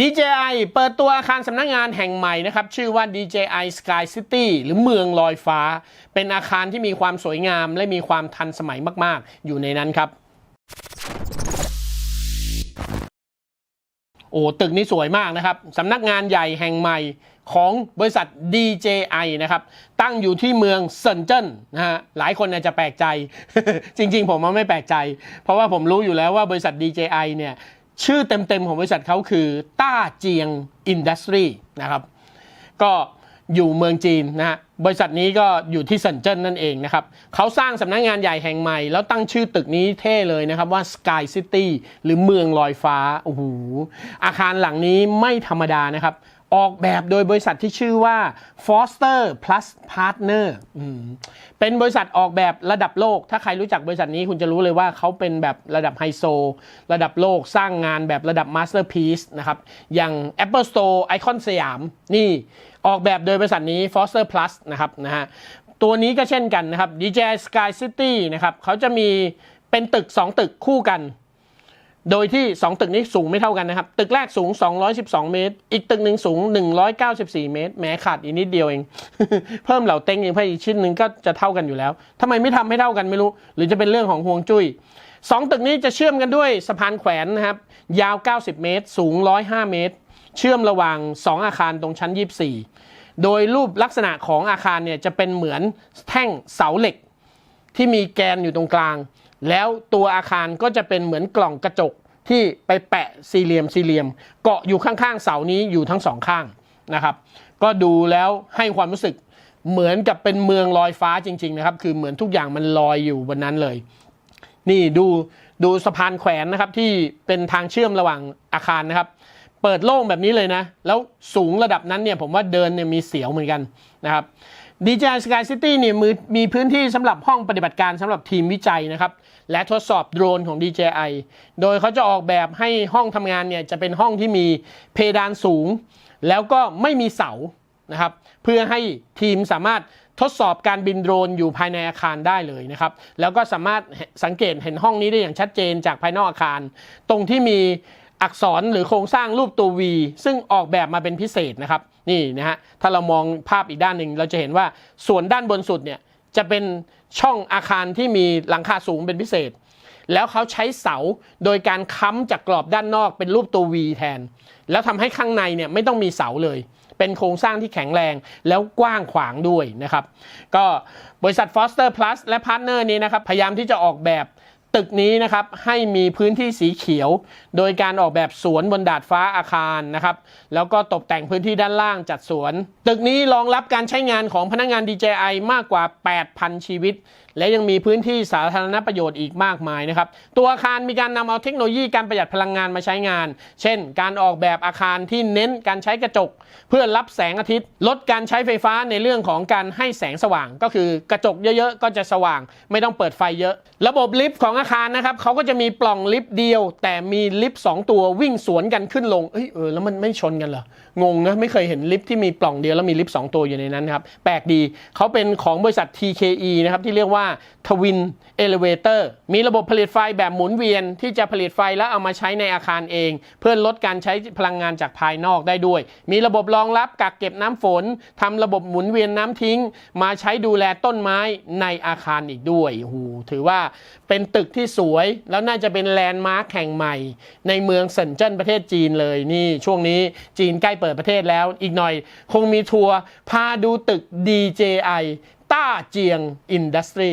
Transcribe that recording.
DJI เปิดตัวอาคารสำนักงานแห่งใหม่นะครับ ชื่อว่า DJI Sky City หรือเมืองลอยฟ้า เป็นอาคารที่มีความสวยงามและมีความทันสมัยมาก ๆ อยู่ในนั้นครับ โอ้ตึกนี้สวยมากนะครับสำนักงานใหญ่แห่งใหม่ของบริษัท DJI นะครับ ตั้งอยู่ที่เมืองเซินเจิ้นนะฮะหลายคนอาจจะแปลกใจ จริง ๆ ผมไม่แปลกใจ เพราะว่าผมรู้อยู่แล้วว่าบริษัท DJI เนี่ย ชื่อเต็มๆของบริษัทเขาคือต้าเจียงอินดัสทรีนะครับ ก็อยู่เมืองจีนนะฮะบริษัทนี้ก็อยู่ที่เซินเจิ้นนั่นเองนะครับเขาสร้างสำนักงานใหญ่แห่งใหม่ แล้วตั้งชื่อตึกนี้เท่เลยนะครับว่า Sky City หรือเมืองลอยฟ้า โอ้โห อาคารหลังนี้ไม่ธรรมดานะครับ ออกแบบโดยบริษัทที่ชื่อว่า Foster Plus Partner เป็นบริษัทออกแบบระดับโลก ถ้าใครรู้จักบริษัทนี้คุณจะรู้เลยว่าเขาเป็นแบบระดับไฮโซ ระดับโลกสร้างงานแบบระดับ Masterpiece นะครับ อย่าง Apple Store ไอคอนสยาม นี่ออกแบบโดยบริษัทนี้ Foster Plus นะครับนะฮะ ตัวนี้ก็เช่นกันนะครับ DJI Sky City นะครับเขาจะมีเป็นตึก 2 ตึกคู่กัน โดยที่ 2 ตึกนี้สูงไม่เท่ากันนะครับ ตึกแรกสูง 212 เมตร อีกตึกหนึ่งสูง 194 เมตร แม้ขาดอีกนิดเดียวเอง เพิ่มเหล่าเต็งอีกเพิ่มอีกชิ้นหนึ่งก็จะเท่ากันอยู่แล้วทำไมไม่ทำให้เท่ากันไม่รู้ หรือจะเป็นเรื่องของห่วงจุ้ยสองตึกนี้จะเชื่อมกันด้วยสะพานแขวนนะครับ ยาว 90 เมตร สูง 105 เมตร เชื่อมระหว่าง 2 อาคารตรงชั้น 24 โดยรูปลักษณะของอาคารเนี่ยจะเป็นเหมือนแท่งเสาเหล็ก ที่มีแกนอยู่ตรงกลาง แล้วตัวอาคารก็จะเป็นเหมือนกล่องกระจกที่ไปแปะสี่เหลี่ยมสี่เหลี่ยม เกาะอยู่ข้างๆเสานี้อยู่ทั้งสองข้างนะครับ ก็ดูแล้วให้ความรู้สึกเหมือนกับเป็นเมืองลอยฟ้าจริง ๆ นะครับ คือเหมือนทุกอย่างมันลอยอยู่บนนั้นเลย นี่ดูดูสะพานแขวนนะครับที่เป็นทางเชื่อมระหว่างอาคารนะครับ เปิดโล่งแบบนี้เลยนะ แล้วสูงระดับนั้นเนี่ยผมว่าเดินเนี่ยมีเสียวเหมือนกันนะครับ DJI Sky City เนี่ยมีมีพื้นที่สำหรับห้องปฏิบัติการสำหรับทีมวิจัยนะครับ และทดสอบโดรนของ DJI โดยเขาจะออกแบบให้ห้องทำงานเนี่ยจะเป็นห้องที่มีเพดานสูง แล้วก็ไม่มีเสานะครับ เพื่อให้ทีมสามารถทดสอบการบินโดรนอยู่ภายในอาคารได้เลยนะครับ แล้วก็สามารถสังเกตเห็นห้องนี้ได้อย่างชัดเจนจากภายนอกอาคาร ตรงที่มี อักษรหรือโครงสร้างรูปตัว V ซึ่งออกแบบมาเป็นพิเศษนะครับนี่นะฮะถ้าเรามองภาพอีกด้านหนึ่งเราจะเห็นว่าส่วนด้านบนสุดเนี่ยจะเป็นช่องอาคารที่มีหลังคาสูงเป็นพิเศษ แล้วเขาใช้เสาโดยการค้ำจากกรอบด้านนอกเป็นรูปตัว V แทน แล้วทำให้ข้างในเนี่ยไม่ต้องมีเสาเลยเป็นโครงสร้างที่แข็งแรงแล้วกว้างขวางด้วยนะครับ ก็บริษัท Foster Plus และพาร์ทเนอร์นี้นะครับ พยายามที่จะออกแบบ ตึกนี้นะครับให้มีพื้นที่สีเขียว โดยการออกแบบสวนบนดาดฟ้าอาคารนะครับแล้วก็ตกแต่งพื้นที่ด้านล่างจัดสวน ตึกนี้รองรับการใช้งานของพนักงาน DJI มากกว่า 8,000 ชีวิต และยังมีพื้นที่สาธารณประโยชน์อีกมากมายนะครับตัวอาคารมีการนำเอาเทคโนโลยีการประหยัดพลังงานมาใช้งาน เช่น การออกแบบอาคารที่เน้นการใช้กระจก เพื่อรับแสงอาทิตย์ ลดการใช้ไฟฟ้าในเรื่องของการให้แสงสว่าง ก็คือกระจกเยอะๆ ก็จะสว่าง ไม่ต้องเปิดไฟเยอะ ระบบลิฟต์ของอาคารนะครับเขาก็จะมีปล่องลิฟต์เดียว แต่มีลิฟต์สองตัววิ่งสวนกันขึ้นลงเอ้ยเออแล้วมันไม่ชนกันเหรองงนะไม่เคยเห็นลิฟต์ที่มีปล่องเดียวแล้วมีลิฟต์สองตัวอยู่ในนั้นครับแปลกดีเขาเป็นของบริษัท TKE นะครับที่เรียกว่า Twin Elevator มีระบบผลิตไฟแบบหมุนเวียนที่จะผลิตไฟแล้วเอามาใช้ในอาคารเอง เพื่อลดการใช้พลังงานจากภายนอกได้ด้วย มีระบบรองรับกักเก็บน้ำฝนทำระบบหมุนเวียนน้ำทิ้ง มาใช้ดูแลต้นไม้ในอาคารอีกด้วยโอ้โหถือว่าเป็นตึกที่สวย แล้วน่าจะเป็นแลนด์มาร์คแห่งใหม่ ในเมืองเซินเจิ้นประเทศจีนเลยนี่ช่วงนี้จีนใกล้เปิดประเทศแล้ว อีกหน่อยคงมีทัวร์พาดูตึก DJI ต้าเจียงอินดัสทรี